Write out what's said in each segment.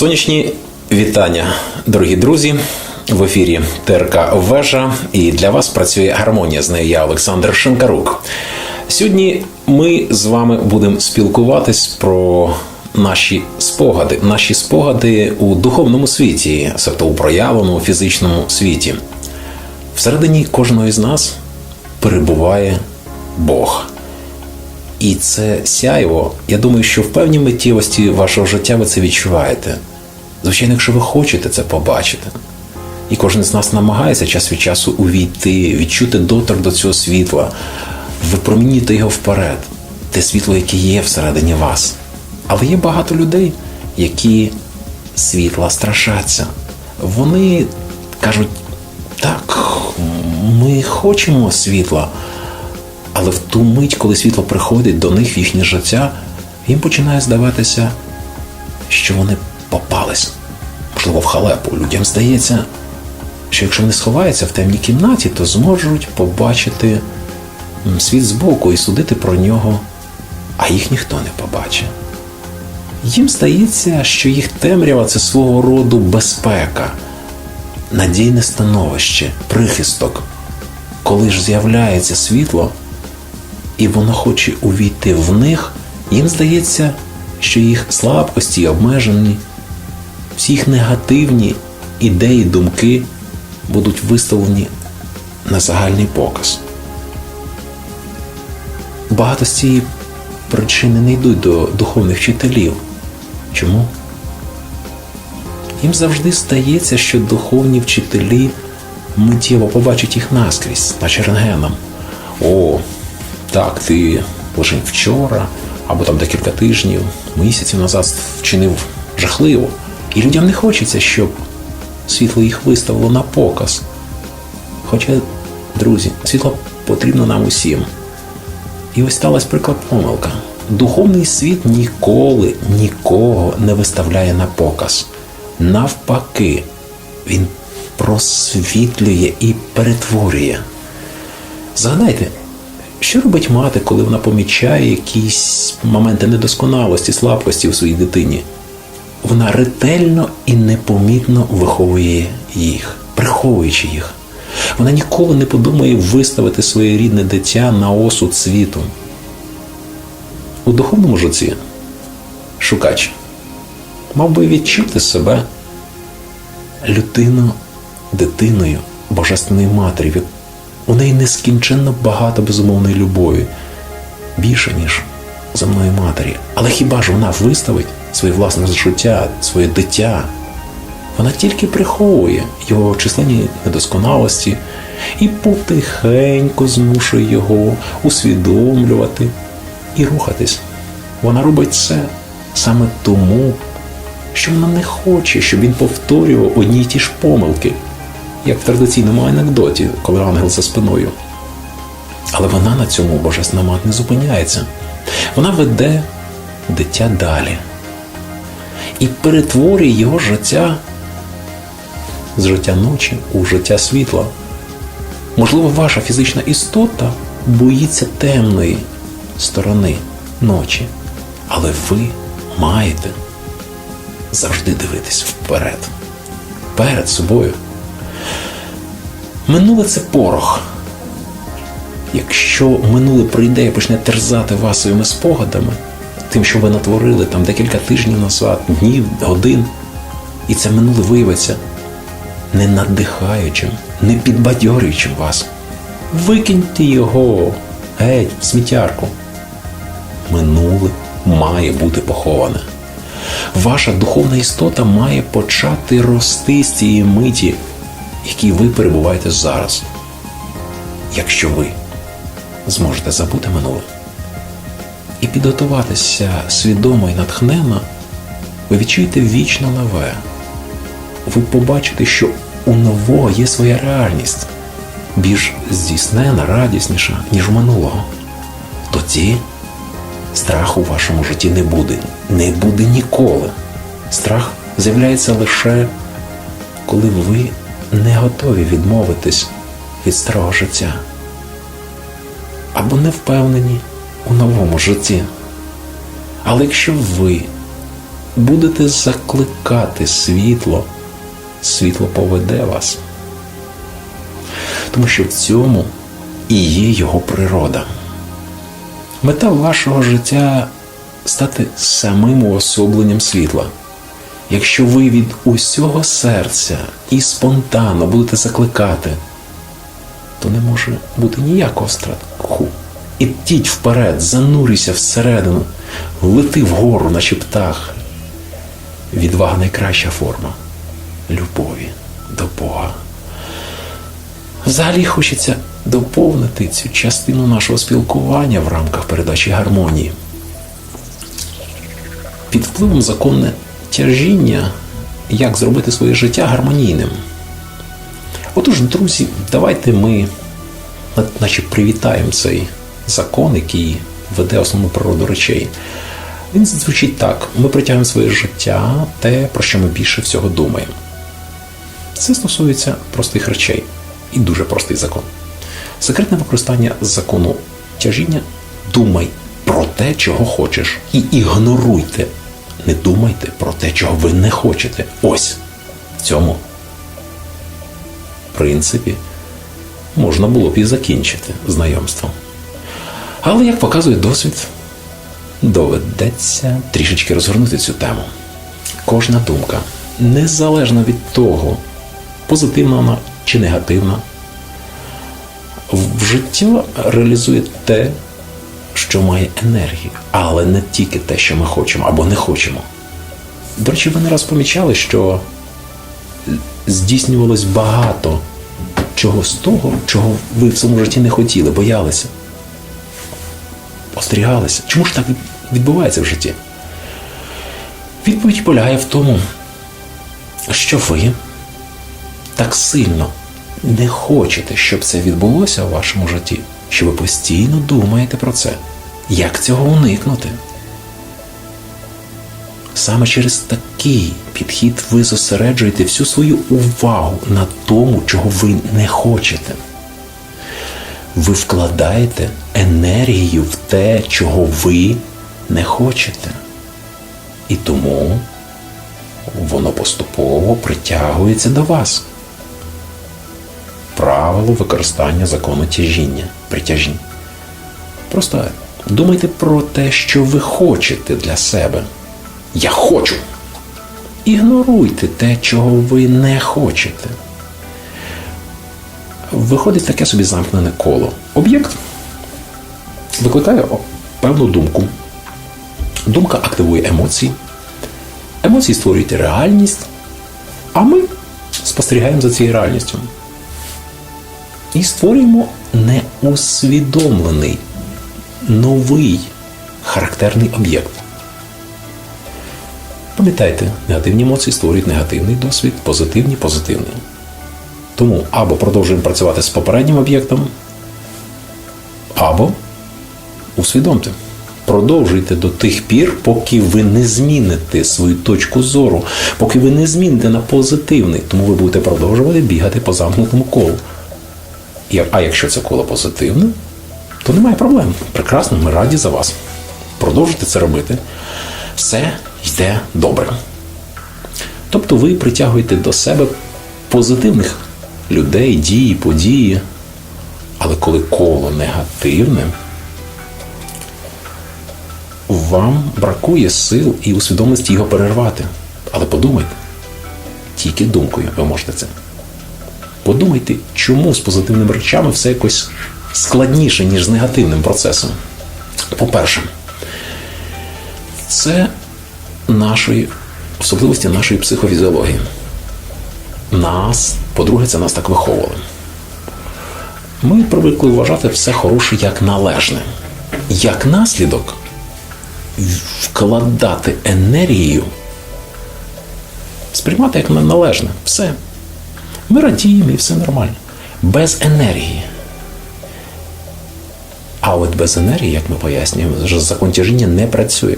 Сонячні вітання, дорогі друзі. В ефірі ТРК Вежа, і для вас працює гармонія. З нею я Олександр Шинкарук. Сьогодні ми з вами будемо спілкуватись про наші спогади, наші спогади у духовному світі, тобто у проявленому фізичному світі. Всередині кожного із нас перебуває Бог. І це сяйво, я думаю, що в певній миттєвості вашого життя ви це відчуваєте. Звичайно, якщо ви хочете це побачити. І кожен з нас намагається час від часу увійти, відчути доторк до цього світла, випромінювати його вперед, те світло, яке є всередині вас. Але є багато людей, які світла страшаться. Вони кажуть, так, ми хочемо світла. Але в ту мить, коли світло приходить до них в їхнє життя, їм починає здаватися, що вони попались, можливо, в халепу. Людям здається, що якщо вони сховаються в темній кімнаті, то зможуть побачити світ збоку і судити про нього, а їх ніхто не побачить. Їм здається, що їх темрява це свого роду безпека, надійне становище, прихисток. Коли ж з'являється світло, і воно хоче увійти в них, їм здається, що їх слабкості, і обмежені, всі їх негативні ідеї, думки будуть виставлені на загальний показ. Багато з цієї причини не йдуть до духовних вчителів. Чому? Їм завжди стається, що духовні вчителі миттєво побачать їх наскрізь, наче рентгеном. О, так, ти лише вчора, або там декілька тижнів, місяців назад вчинив жахливо. І людям не хочеться, щоб світло їх виставило на показ. Хоча, друзі, світло потрібно нам усім. І ось сталася приклад помилка. Духовний світ ніколи нікого не виставляє на показ. Навпаки, він просвітлює і перетворює. Згадайте, що робить мати, коли вона помічає якісь моменти недосконалості, слабкості у своїй дитині? Вона ретельно і непомітно виховує їх, приховуючи їх. Вона ніколи не подумає виставити своє рідне дитя на осуд світу. У духовному житті шукач мав би відчути себе людину, дитиною Божественної Матері. У неї нескінченно багато безумовної любові, більше, ніж земної матері. Але хіба ж вона виставить своє власне життя, своє дитя? Вона тільки приховує його численні недосконалості і потихеньку змушує його усвідомлювати і рухатись. Вона робить це саме тому, що вона не хоче, щоб він повторював одні й ті ж помилки, як в традиційному анекдоті, коли ангел за спиною. Але вона на цьому божественна мать не зупиняється. Вона веде дитя далі і перетворює його життя з життя ночі у життя світла. Можливо, ваша фізична істота боїться темної сторони ночі, але ви маєте завжди дивитись вперед, перед собою. Минуле це порох. Якщо минуле прийде і почне терзати вас своїми спогадами, тим, що ви натворили там декілька тижнів назад, днів, годин, і це минуле виявиться не надихаючим, не підбадьорюючим вас. Викиньте його геть, в сміттярку. Минуле має бути поховане. Ваша духовна істота має почати рости з цієї миті, в якій ви перебуваєте зараз. Якщо ви зможете забути минуле і підготуватися свідомо і натхненно, ви відчуєте вічно нове. Ви побачите, що у нового є своя реальність, більш здійснена, радісніша, ніж у минулого. Тоді страху в вашому житті не буде. Не буде ніколи. Страх з'являється лише коли ви не готові відмовитись від старого життя або не впевнені у новому житті. Але якщо ви будете закликати світло, світло поведе вас. Тому що в цьому і є його природа. Мета вашого життя стати самим уособленням світла. Якщо ви від усього серця і спонтанно будете закликати, то не може бути ніякого страху. Ідіть вперед, занурюйся всередину, лети вгору, наче птах. Відвага найкраща форма любові до Бога. Взагалі хочеться доповнити цю частину нашого спілкування в рамках передачі гармонії. Під впливом законне тяжіння, як зробити своє життя гармонійним. Отож, друзі, давайте ми наче привітаємо цей закон, який веде основну природу речей. Він звучить так: ми притягуємо своє життя, те, про що ми більше всього думаємо. Це стосується простих речей і дуже простий закон. Секретне використання закону тяжіння думай про те, чого хочеш, і ігноруйте. Не думайте про те, чого ви не хочете. Ось в цьому принципі можна було б і закінчити знайомство. Але, як показує досвід, доведеться трішечки розгорнути цю тему. Кожна думка, незалежно від того, позитивна вона чи негативна, в життя реалізує те, що має енергію, але не тільки те, що ми хочемо або не хочемо. До речі, ви не раз помічали, що здійснювалось багато чого з того, чого ви в своєму житті не хотіли, боялися, остерігалися. Чому ж так відбувається в житті? Відповідь полягає в тому, що ви так сильно не хочете, щоб це відбулося у вашому житті, що ви постійно думаєте про це. Як цього уникнути? Саме через такий підхід ви зосереджуєте всю свою увагу на тому, чого ви не хочете. Ви вкладаєте енергію в те, чого ви не хочете. І тому воно поступово притягується до вас. Правило використання закону тяжіння, притяжінь. Просто думайте про те, що ви хочете для себе. Я хочу. Ігноруйте те, чого ви не хочете. Виходить таке собі замкнене коло. Об'єкт викликає певну думку. Думка активує емоції. Емоції створюють реальність, а ми спостерігаємо за цією реальністю. І створюємо неусвідомлений новий характерний об'єкт. Пам'ятайте, негативні емоції створюють негативний досвід, позитивні позитивний. Тому або продовжуємо працювати з попереднім об'єктом, або усвідомте. Продовжуйте до тих пір, поки ви не зміните свою точку зору, поки ви не зміните на позитивний, тому ви будете продовжувати бігати по замкнутому колу. А якщо це коло позитивне, то немає проблем. Прекрасно, ми раді за вас. Продовжуйте це робити. Все йде добре. Тобто ви притягуєте до себе позитивних людей, дії, події. Але коли коло негативне, вам бракує сил і усвідомості його перервати. Але подумайте, тільки думкою ви можете це. Подумайте, чому з позитивними речами все якось складніше, ніж з негативним процесом. По-перше, це нашої особливості нашої психофізіології. Нас, по-друге, це нас так виховували. Ми привикли вважати все хороше як належне. Як наслідок вкладати енергію, сприймати як належне. Все. Ми радіємо і все нормально. Без енергії. А от без енергії, як ми пояснюємо, закон тяжіння не працює.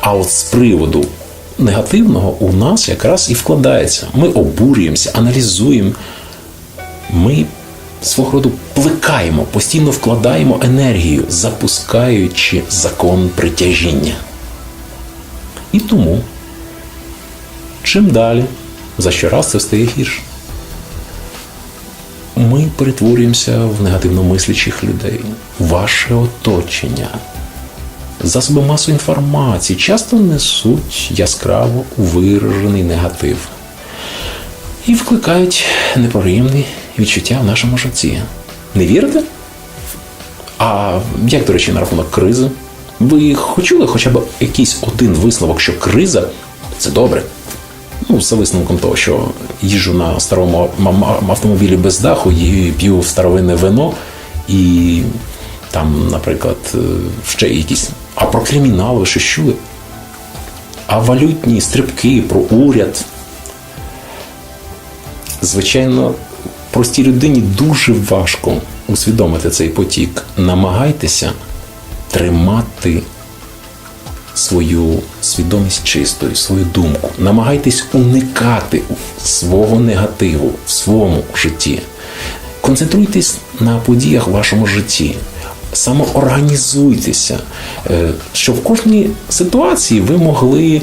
А от з приводу негативного у нас якраз і вкладається. Ми обурюємося, аналізуємо. Ми свого роду плекаємо, постійно вкладаємо енергію, запускаючи закон притяжіння. І тому чим далі, за щораз це стає гірше. Ми перетворюємося в негативно мислячих людей, ваше оточення. Засоби масової інформації часто несуть яскраво виражений негатив і викликають неприємні відчуття в нашому житті. Не вірите? А як, до речі, на рахунок кризи? Ви почули хоча б якийсь один висновок, що криза це добре? Ну, за висновком того, що їжджу на старому автомобілі без даху, і п'ю старовинне вино, і там, наприклад, е, ще якісь. А про кримінал ви щось чули? А валютні стрибки про уряд. Звичайно, простій людині дуже важко усвідомити цей потік. Намагайтеся тримати свою свідомість чистою, свою думку. Намагайтесь уникати свого негативу в своєму житті. Концентруйтесь на подіях в вашому житті. Самоорганізуйтеся, е, щоб в кожній ситуації ви могли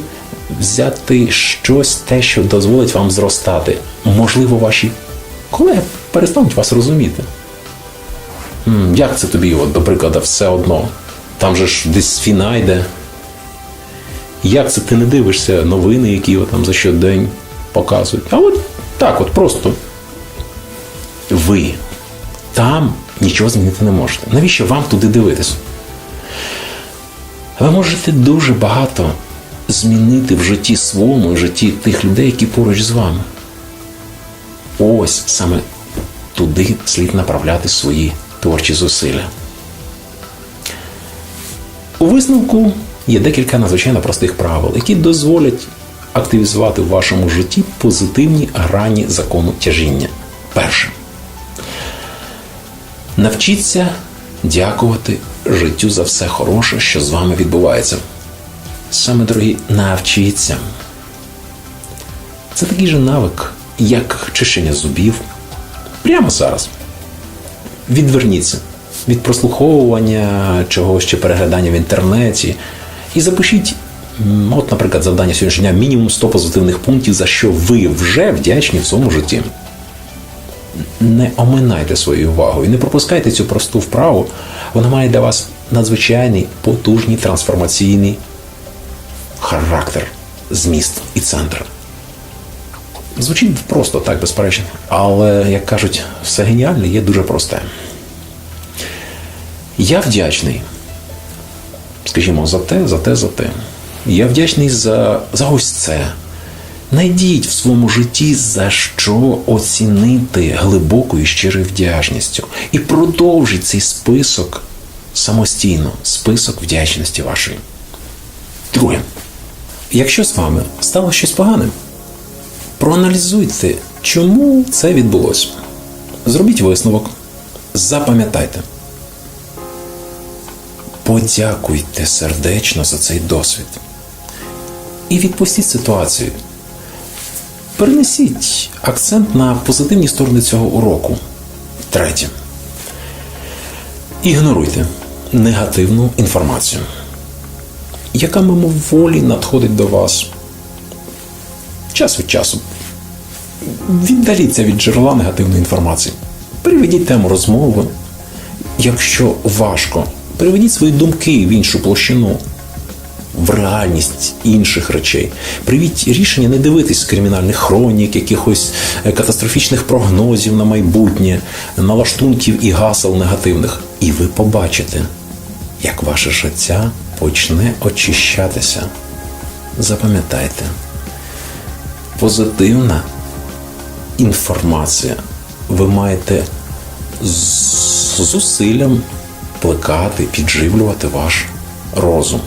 взяти щось те, що дозволить вам зростати. Можливо, ваші колеги перестануть вас розуміти. Як це тобі, от, до прикладу, все одно? Там же ж десь фіна йде. Як це ти не дивишся новини, які там за щодень показують? А от так, от просто ви там нічого змінити не можете. Навіщо вам туди дивитись? Ви можете дуже багато змінити в житті своєму, в житті тих людей, які поруч з вами. Ось саме туди слід направляти свої творчі зусилля. У висновку є декілька надзвичайно простих правил, які дозволять активізувати в вашому житті позитивні грані закону тяжіння. Перше. Навчіться дякувати життю за все хороше, що з вами відбувається. Саме, дорогі, навчіться. Це такий же навик, як чищення зубів. Прямо зараз. Відверніться від прослуховування чогось чи переглядання в інтернеті і запишіть, от, наприклад, завдання сьогоднішнього дня мінімум 100 позитивних пунктів, за що ви вже вдячні в своєму житті. Не оминайте своєю увагою, не пропускайте цю просту вправу. Вона має для вас надзвичайний потужний трансформаційний характер, зміст і центр. Звучить просто так, безперечно. Але, як кажуть, все геніальне є дуже просте. Я вдячний, скажімо, за те, за те, за те. Я вдячний за, за ось це. Найдіть в своєму житті за що оцінити глибокою щирою вдячністю. І продовжіть цей список самостійно, список вдячності вашої. Друге, якщо з вами стало щось погане, проаналізуйте, чому це відбулося. Зробіть висновок, запам'ятайте. Подякуйте сердечно за цей досвід. І відпустіть ситуацію. Перенесіть акцент на позитивні сторони цього уроку. Третє. Ігноруйте негативну інформацію, яка мимоволі надходить до вас час від часу. Віддаліться від джерела негативної інформації. Переведіть тему розмови. Якщо важко, переведіть свої думки в іншу площину, в реальність інших речей. Привіть рішення не дивитись кримінальних хронік, якихось е, катастрофічних прогнозів на майбутнє, налаштунків і гасел негативних. І ви побачите, як ваше життя почне очищатися. Запам'ятайте, позитивна інформація ви маєте з зусиллям плекати, підживлювати ваш розум.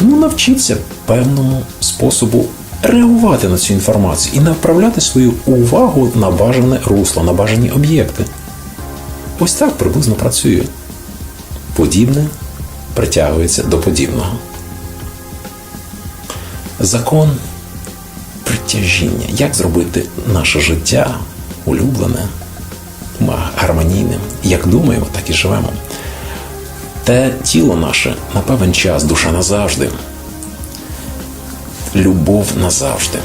Тому навчіться певному способу реагувати на цю інформацію і направляти свою увагу на бажане русло, на бажані об'єкти. Ось так приблизно працює. Подібне притягується до подібного. Закон притяжіння. Як зробити наше життя улюблене, гармонійним? Як думаємо, так і живемо. Те тіло наше на певен час, душа назавжди, любов назавжди.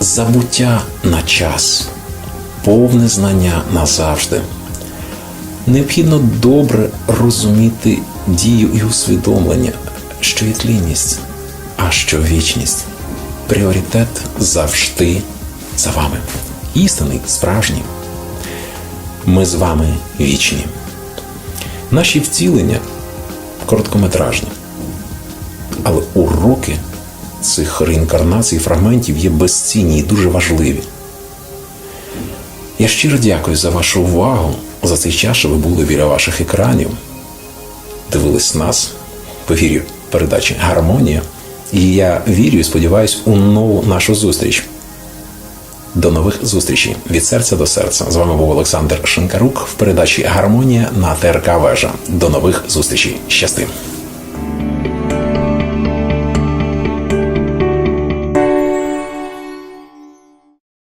забуття на час, повне знання назавжди. Необхідно добре розуміти дію і усвідомлення, що є тлінність, а що вічність. Пріоритет завжди за вами. Істинний, справжній. Ми з вами вічні. Наші втілення короткометражні. Але уроки цих реінкарнацій фрагментів є безцінні і дуже важливі. Я щиро дякую за вашу увагу, за цей час, що ви були біля ваших екранів, дивились нас ефірі передачі Гармонія. І я вірю і сподіваюся у нову нашу зустріч. До нових зустрічей від серця до серця. З вами був Олександр Шинкарук в передачі Гармонія на ТРК Вежа. До нових зустрічей. Щасти!